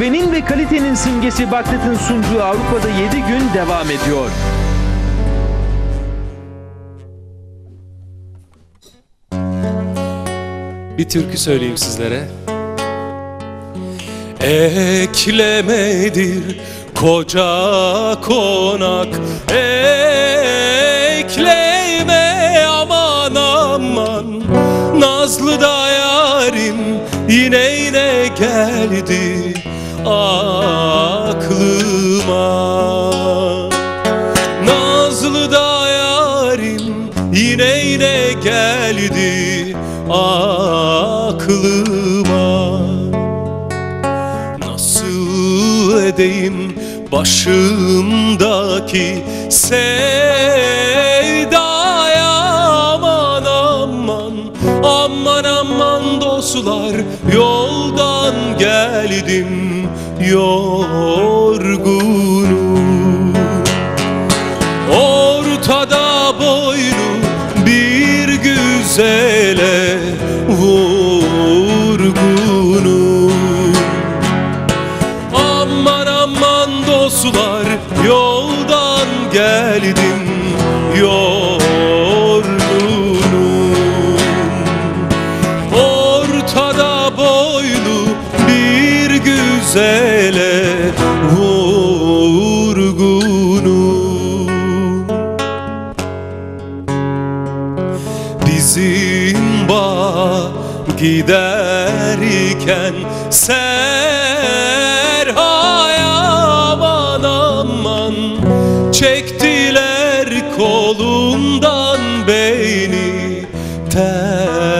güvenin ve kalitenin simgesi Baklet'in sunduğu Avrupa'da 7 gün devam ediyor. Bir türkü söyleyeyim sizlere. Eklemedir koca konak Ekleme aman aman Nazlı da yarim yine yine geldi aklıma. Nazlı da yarim yine yine geldi aklıma. Nasıl edeyim başımdaki sevdaya dostlar yoldan geldim yorgunum. Ortada boynu bir güzele vurgunum. Aman aman dostlar yoldan geldim yorgunum giderken Serhaya aman aman Çektiler kolumdan beni tenhaya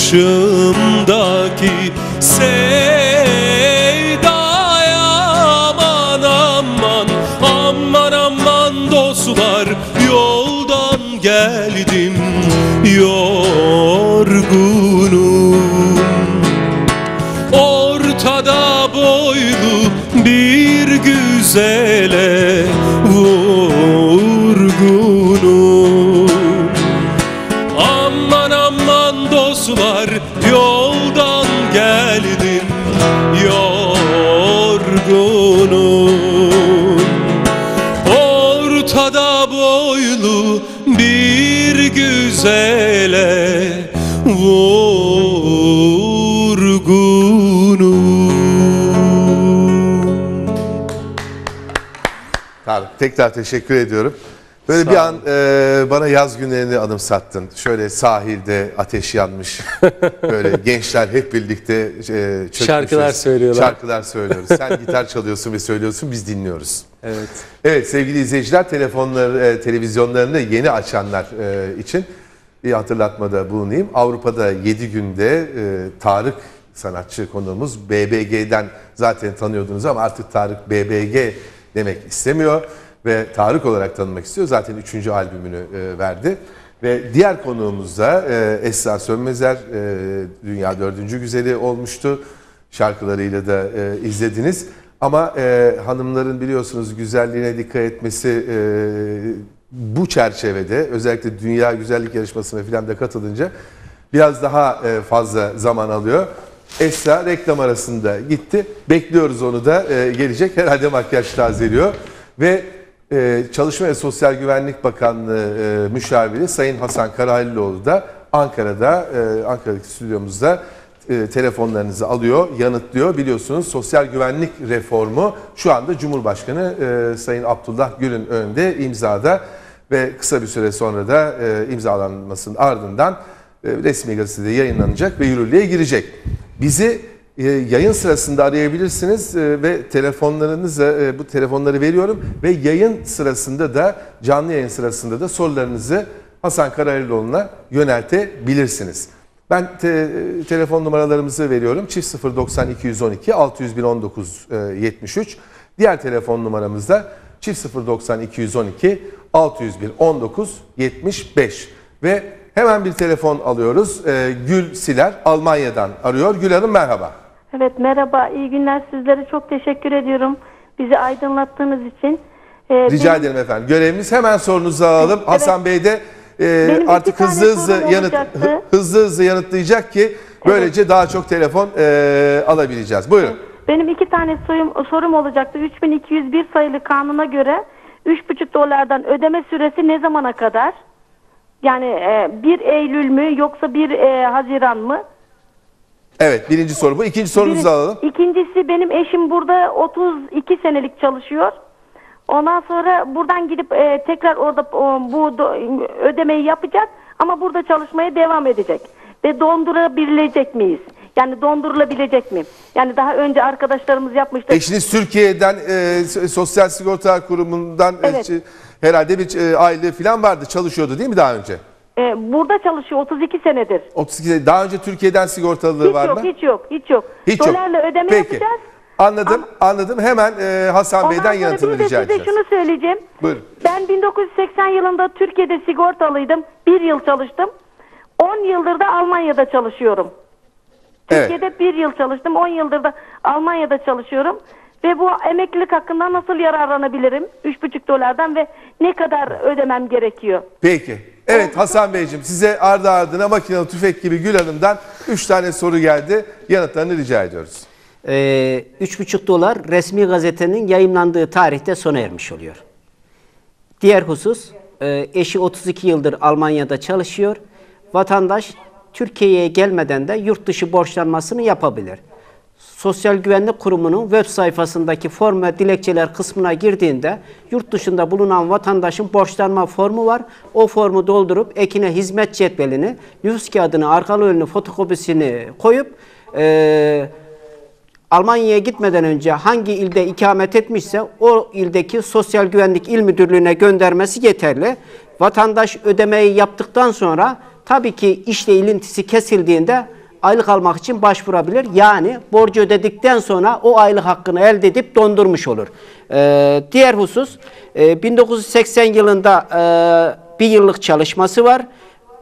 başımdaki sevdaya aman aman Aman aman dostlar yoldan geldim yorgunum. Ortada boylu bir güzele güzele vurgunum Tarık tekrar teşekkür ediyorum. Böyle bir an e, bana yaz günlerini anımsattın. Şöyle sahilde ateş yanmış. Böyle gençler hep birlikte e, çökmüşüz. Şarkılar söylüyorlar. Şarkılar söylüyoruz. Sen gitar çalıyorsun ve söylüyorsun biz dinliyoruz. Evet. Evet sevgili izleyiciler telefonları, e, televizyonlarını yeni açanlar e, için bir hatırlatmada bulunayım. Avrupa'da 7 günde e, Tarık sanatçı konuğumuz BBG'den zaten tanıyordunuz ama artık Tarık BBG demek istemiyor ve Tarık olarak tanımak istiyor. Zaten 3. albümünü e, verdi. Ve diğer konuğumuz da e, Esra Sönmezer, e, Dünya Dördüncü Güzeli olmuştu. Şarkılarıyla da e, izlediniz. Ama e, hanımların biliyorsunuz güzelliğine dikkat etmesi e, bu çerçevede özellikle Dünya Güzellik Yarışması'na falan da katılınca biraz daha e, fazla zaman alıyor. Esra reklam arasında gitti. Bekliyoruz onu da e, gelecek. Herhalde makyaj tazeliyor. Ve e, Çalışma ve Sosyal Güvenlik Bakanlığı müşaviri Sayın Hasan Karahaliloğlu da Ankara'da, Ankara'daki stüdyomuzda telefonlarınızı alıyor, yanıtlıyor. Biliyorsunuz sosyal güvenlik reformu şu anda Cumhurbaşkanı Sayın Abdullah Gül'ün önünde imzada ve kısa bir süre sonra da e, imzalanmasının ardından e, resmi gazetede yayınlanacak ve yürürlüğe girecek. Bizi e, yayın sırasında arayabilirsiniz e, ve telefonlarınızı e, bu telefonları veriyorum ve yayın sırasında da canlı yayın sırasında da sorularınızı Hasan Karaylıoğlu'na yöneltebilirsiniz. Ben te- telefon numaralarımızı veriyorum. Çift 090 212 601 19 e, 73. Diğer telefon numaramız da çift 090 212 601 19 75. Ve hemen bir telefon alıyoruz. E, Gül Siler Almanya'dan arıyor. Gül Hanım merhaba. Evet merhaba, iyi günler sizlere çok teşekkür ediyorum. Bizi aydınlattığınız için. Ee, Rica benim- ederim efendim. Görevimiz hemen sorunuzu alalım. Hasan Bey de e, artık hızlı hızlı yanıt olacaktı. hızlı hızlı yanıtlayacak ki böylece daha çok telefon e, alabileceğiz. Buyurun. Benim iki tane sorum, sorum olacaktı. 3201 sayılı kanuna göre 3,5 dolardan ödeme süresi ne zamana kadar? Yani e, 1 Eylül mü yoksa 1 e, Haziran mı? Evet, birinci soru bu. İkinci sorunuzu Biri- alalım. İkincisi benim eşim burada 32 senelik çalışıyor. Ondan sonra buradan gidip e, tekrar orada o, bu do- ödemeyi yapacak ama burada çalışmaya devam edecek. Ve dondurabilecek miyiz? Yani dondurulabilecek mi? Yani daha önce arkadaşlarımız yapmıştı. Eşiniz Türkiye'den e, Sosyal Sigorta Kurumu'ndan e, Evet. ç- herhalde bir e, aylığı falan vardı. Çalışıyordu değil mi daha önce? E, burada çalışıyor 32 senedir. 32 daha önce Türkiye'den sigortalılığı Hiç var yok, mı? hiç yok, hiç yok. Hiç yok. Dolarla ödeme Peki. yapacağız. Anladım, anladım. Hemen e, Hasan Bey'den sonra yanıtını bir de rica size edeceğiz. şunu söyleyeceğim. Buyurun. Ben 1980 yılında Türkiye'de sigortalıydım. Bir yıl çalıştım. 10 yıldır da Almanya'da çalışıyorum. Evet. Türkiye'de bir yıl çalıştım. 10 yıldır da Almanya'da çalışıyorum. Ve bu emeklilik hakkından nasıl yararlanabilirim? 3,5 dolardan ve ne kadar ödemem gerekiyor? Peki. Evet Hasan Beyciğim size ardı ardına makinalı tüfek gibi Gül Hanım'dan 3 tane soru geldi. Yanıtlarını rica ediyoruz. Ee, 3,5 dolar resmi gazetenin yayımlandığı tarihte sona ermiş oluyor. Diğer husus, e, eşi 32 yıldır Almanya'da çalışıyor. Vatandaş Türkiye'ye gelmeden de yurt dışı borçlanmasını yapabilir. Sosyal Güvenlik Kurumu'nun web sayfasındaki form ve dilekçeler kısmına girdiğinde yurt dışında bulunan vatandaşın borçlanma formu var. O formu doldurup ekine hizmet cetvelini, nüfus kağıdını, arkalı önlü fotokopisini koyup eee Almanya'ya gitmeden önce hangi ilde ikamet etmişse o ildeki Sosyal Güvenlik İl Müdürlüğü'ne göndermesi yeterli. Vatandaş ödemeyi yaptıktan sonra tabii ki işle ilintisi kesildiğinde aylık almak için başvurabilir. Yani borcu ödedikten sonra o aylık hakkını elde edip dondurmuş olur. Ee, diğer husus e, 1980 yılında e, bir yıllık çalışması var.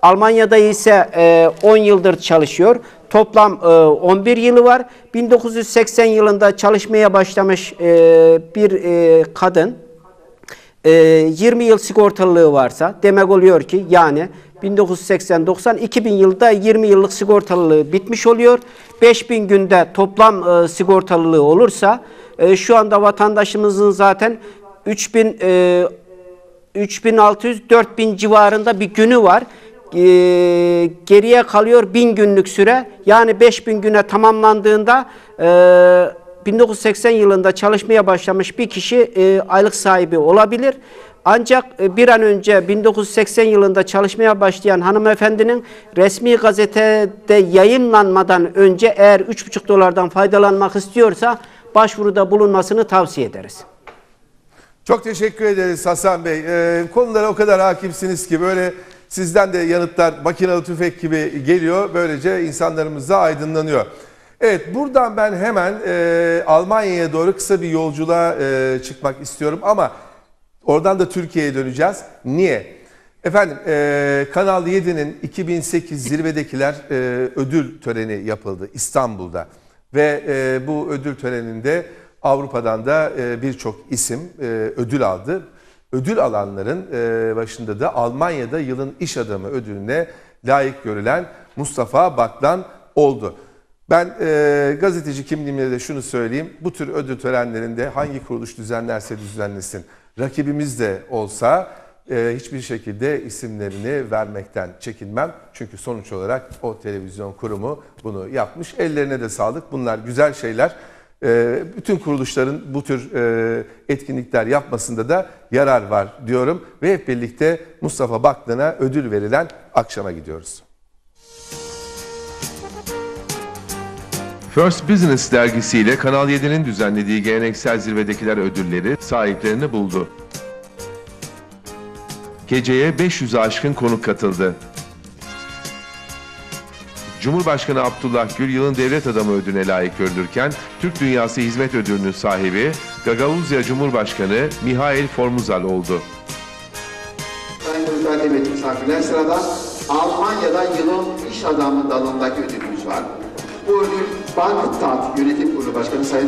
Almanya'da ise e, 10 yıldır çalışıyor. Toplam e, 11 yılı var. 1980 yılında çalışmaya başlamış e, bir e, kadın e, 20 yıl sigortalılığı varsa demek oluyor ki yani 1980-90 2000 yılda 20 yıllık sigortalılığı bitmiş oluyor. 5000 günde toplam e, sigortalılığı olursa e, şu anda vatandaşımızın zaten 3000 e, 3600-4000 civarında bir günü var. Ee, geriye kalıyor 1000 günlük süre. Yani 5000 güne tamamlandığında e, 1980 yılında çalışmaya başlamış bir kişi e, aylık sahibi olabilir. Ancak e, bir an önce 1980 yılında çalışmaya başlayan hanımefendinin resmi gazetede yayınlanmadan önce eğer 3,5 dolardan faydalanmak istiyorsa başvuruda bulunmasını tavsiye ederiz. Çok teşekkür ederiz Hasan Bey. Ee, konulara o kadar hakimsiniz ki böyle sizden de yanıtlar makinalı tüfek gibi geliyor. Böylece insanlarımız da aydınlanıyor. Evet buradan ben hemen e, Almanya'ya doğru kısa bir yolculuğa e, çıkmak istiyorum ama oradan da Türkiye'ye döneceğiz. Niye? Efendim e, Kanal 7'nin 2008 zirvedekiler e, ödül töreni yapıldı İstanbul'da. Ve e, bu ödül töreninde Avrupa'dan da e, birçok isim e, ödül aldı. Ödül alanların e, başında da Almanya'da yılın iş adamı ödülüne layık görülen Mustafa Baklan oldu. Ben e, gazeteci kimliğimle de şunu söyleyeyim. Bu tür ödül törenlerinde hangi kuruluş düzenlerse düzenlesin. Rakibimiz de olsa e, hiçbir şekilde isimlerini vermekten çekinmem. Çünkü sonuç olarak o televizyon kurumu bunu yapmış. Ellerine de sağlık. Bunlar güzel şeyler. E, bütün kuruluşların bu tür e, etkinlikler yapmasında da yarar var diyorum. Ve hep birlikte Mustafa Baklan'a ödül verilen akşama gidiyoruz. First Business dergisiyle Kanal 7'nin düzenlediği geleneksel zirvedekiler ödülleri sahiplerini buldu. Geceye 500'ü aşkın konuk katıldı. Cumhurbaşkanı Abdullah Gül yılın devlet adamı ödülüne layık görülürken Türk Dünyası Hizmet Ödülü'nün sahibi Gagavuzya Cumhurbaşkanı Mihail Formuzal oldu. Sayın Ulusal Devlet misafirler sırada Almanya'da yılın iş adamı dalındaki ödülümüz var. Bu ödül Bank Tat Yönetim Kurulu Başkanı Sayın